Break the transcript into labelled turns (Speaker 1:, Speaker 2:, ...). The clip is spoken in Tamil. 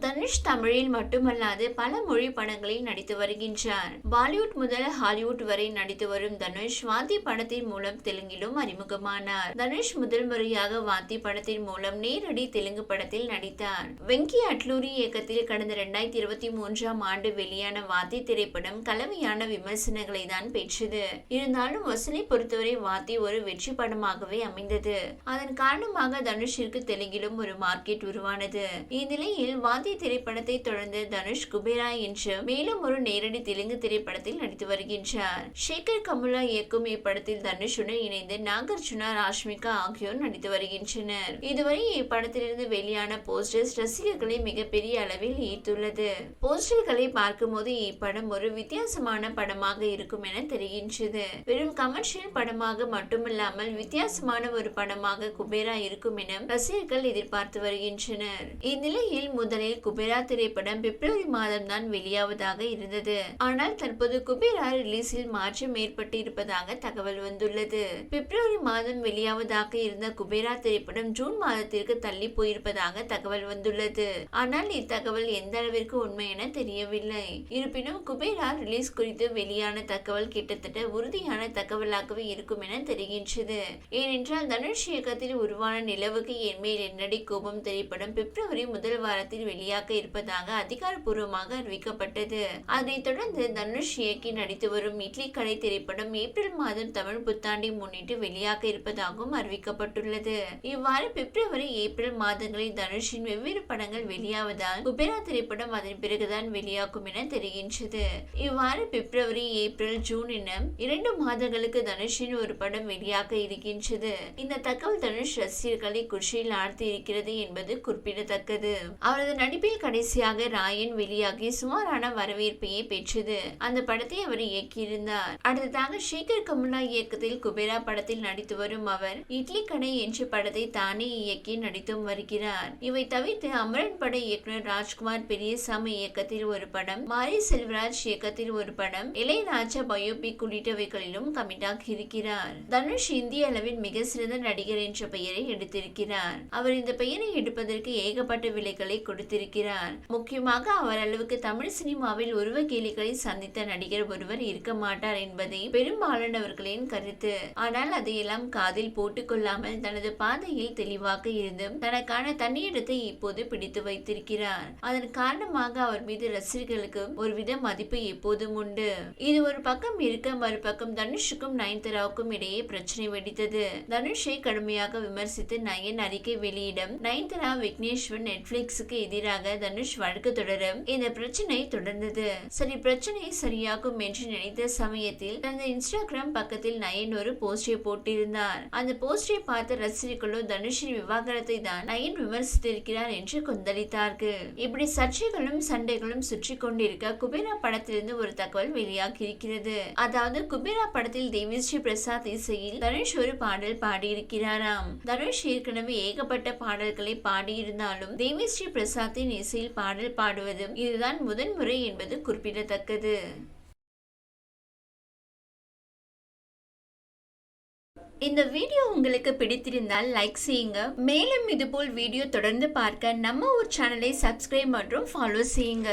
Speaker 1: தனுஷ் தமிழில் மட்டுமல்லாது பல மொழி படங்களில் நடித்து வருகின்றார். பாலிவுட் முதல் ஹாலிவுட் வரை நடித்து வரும் தனுஷ் வாத்தி படத்தின் மூலம் தெலுங்கிலும் அறிமுகமானார். தனுஷ் முதல் முறையாக வாத்தி படத்தின் மூலம் நேரடி தெலுங்கு படத்தில் நடித்தார். வெங்கி அட்லூரி இயக்கத்தில் கடந்த இரண்டாயிரத்தி இருபத்தி மூன்றாம் ஆண்டு வெளியான வாத்தி திரைப்படம் கலவையான விமர்சனங்களை தான் பெற்றது. இருந்தாலும் வசூலை பொறுத்தவரை வாத்தி ஒரு வெற்றி படமாகவே அமைந்தது. அதன் காரணமாக தனுஷிற்கு தெலுங்கிலும் ஒரு மார்க்கெட் உருவானது. இந்நிலையில் வாத்தி திரைப்படத்தை தொடர்ந்து தனுஷ் குபேரா என்ற மேலும் ஒரு நேரடி தெலுங்கு திரைப்படத்தில் நடித்து வருகின்றார். சேகர் கமுலா இயக்கும் இப்படத்தில் தனுஷுடன் இணைந்து நாகார்ஜுனா ராஷ்மிகா ஆகியோர் நடித்து வருகின்றனர். இதுவரை இப்படத்திலிருந்து வெளியான போஸ்டர்ஸ் ரசிகர்களை மிகப்பெரிய அளவில் ஈர்த்துள்ளது. போஸ்டர்களை பார்க்கும்போது இப்படம் ஒரு வித்தியாசமான படமாக இருக்கும் என தெரிகின்றது. வெறும் கமர்ஷியல் படமாக மட்டுமல்லாமல் வித்தியாசமான ஒரு படமாக குபேரா இருக்கும் என ரசிகர்கள் எதிர்பார்த்து வருகின்றனர். இந்நிலையில் முதலில் குபேரா திரைப்படம் பிப்ரவரி மாதம் தான் வெளியாவதாக இருந்தது. ஆனால் தற்போது குபேரா ரிலீஸில் மாற்றம் ஏற்பட்டு இருப்பதாக தகவல் வந்துள்ளது. பிப்ரவரி மாதம் வெளியாவதாக இருந்த குபேரா திரைப்படம் ஜூன் மாதத்திற்கு தள்ளி போயிருப்பதாக தகவல் வந்துள்ளது. ஆனால் இத்தகவல் எந்த அளவிற்கு உண்மை என தெரியவில்லை. இருப்பினும் குபேரா ரிலீஸ் குறித்து வெளியான தகவல் கிட்டத்தட்ட உறுதியான தகவலாகவே இருக்கும் என தெரிகின்றது. ஏனென்றால் தனுஷ் இயக்கத்தில் உருவான நிலவுக்கு என்மேல் என்னடி கோபம்? திரைப்படம் பிப்ரவரி முதல் வாரத்தில் வெளியாக இருப்பதாக அதிகாரப்பூர்வமாக அறிவிக்கப்பட்டது. அதனைத் தொடர்ந்து தனுஷ் இயக்கி நடித்து வரும் இட்லி கடை திரைப்படம் ஏப்ரல் மாதம் தமிழ் புத்தாண்டை முன்னிட்டு வெளியாக இருப்பதாகவும் அறிவிக்கப்பட்டுள்ளது. இவ்வாறு பிப்ரவரி ஏப்ரல் மாதங்களில் தனுஷின் வெவ்வேறு படங்கள் வெளியாவதால் குபேரா திரைப்படம் அதன் பிறகுதான் வெளியாகும் என தெரிகின்றது. இவ்வாறு பிப்ரவரி ஏப்ரல் ஜூன் என இரண்டு மாதங்களுக்கு தனுஷின் ஒரு படம் வெளியாக இருக்கின்றது. இந்த தகவல் தனுஷ் ரசிகர்களை குஷியில் ஆழ்த்தி இருக்கிறது என்பது குறிப்பிடத்தக்கது. அவரது நடிப்பில் கடைசியாக ராயன் வெளியாகி சுமாரான வரவேற்பையே பெற்றது. அந்த படத்தை அவர் இயக்கியிருந்தார். அடுத்ததாக ஷேகர் கமுலா இயக்கத்தில் குபேரா படத்தில் நடித்து வரும் அவர் இட்லி கடை என்ற படத்தை தானே இயக்கி நடித்தும் வருகிறார். இவை தவிர்த்து அமரன் பட இயக்குனர் ராஜ்குமார் பெரியசாமி இயக்கத்தில் ஒரு படம் மாரி செல்வராஜ் இயக்கத்தில் ஒரு படம் இளையராஜா பயோபிக் உள்ளிட்டவைகளிலும் கமிட்டாக இருக்கிறார். தனுஷ் இந்திய அளவில் மிக சிறந்த நடிகர் என்ற பெயரை எடுத்திருக்கிறார். அவர் இந்த பெயரை எடுப்பதற்கு ஏகப்பட்ட விலைகளை கொடுத்திருக்கிறார். முக்கியமாக அவர் அளவுக்கு தமிழ் சினிமாவில் உருவ கேலிகளை சந்தித்த நடிகர் ஒருவர் இருக்க மாட்டார் என்பதை பெரும்பாலானவர்களின் கருத்து. ஆனால் அதையெல்லாம் காதில் போட்டுக்கொள்ளாமல் தனது பாதையில் தெளிவாக இருந்தும் தனக்கான தன்னிடத்தை இப்போது பிடித்து வைத்திருக்கிறார். அதன் காரணமாக அவர் மீது ரசிகர்களுக்கு ஒருவித மதிப்பு எப்போதும் உண்டு. இது ஒரு பக்கம் இருக்க மறுபக்கம் தனுஷுக்கும் நயன்தாராவுக்கும் இடையே பிரச்சனை வெடித்தது. தனுஷை கடுமையாக விமர்சித்து நயன் அறிக்கை வெளியிடம் நயன்தாரா விக்னேஸ்வர் நெட்ஃபிளிக்ஸுக்கு எதிராக எதிராக தனுஷ் வழக்கு தொடரும். இந்த பிரச்சனை தொடர்ந்தது. சரி பிரச்சனை சரியாகும் என்று நினைத்த சமயத்தில் தனது இன்ஸ்டாகிராம் பக்கத்தில் நயன் ஒரு போஸ்டை போட்டிருந்தார். அந்த போஸ்டை பார்த்த ரசிகர்களோ தனுஷின் விவாகரத்தை தான் நயன் விமர்சித்திருக்கிறார் என்று கொந்தளித்தார்கள். இப்படி சர்ச்சைகளும் சண்டைகளும் சுற்றி கொண்டிருக்க குபேரா படத்திலிருந்து ஒரு தகவல் வெளியாகி இருக்கிறது அதாவது குபேரா படத்தில் தேவிஸ்ரீ பிரசாத் இசையில் தனுஷ் ஒரு பாடல் பாடியிருக்கிறாராம். தனுஷ் ஏற்கனவே ஏகப்பட்ட பாடல்களை பாடியிருந்தாலும் தேவிஸ்ரீ பிரசாத் பிரசாத்தின் இசையில் பாடல் பாடுவதும் இதுதான் முதன்முறை என்பது குறிப்பிடத்தக்கது. இந்த வீடியோ உங்களுக்கு பிடித்திருந்தால் லைக் செய்யுங்க. மேலும் இதுபோல் வீடியோ தொடர்ந்து பார்க்க நம்ம ஒரு சேனலை சப்ஸ்கிரைப் மற்றும் ஃபாலோ செய்யுங்க.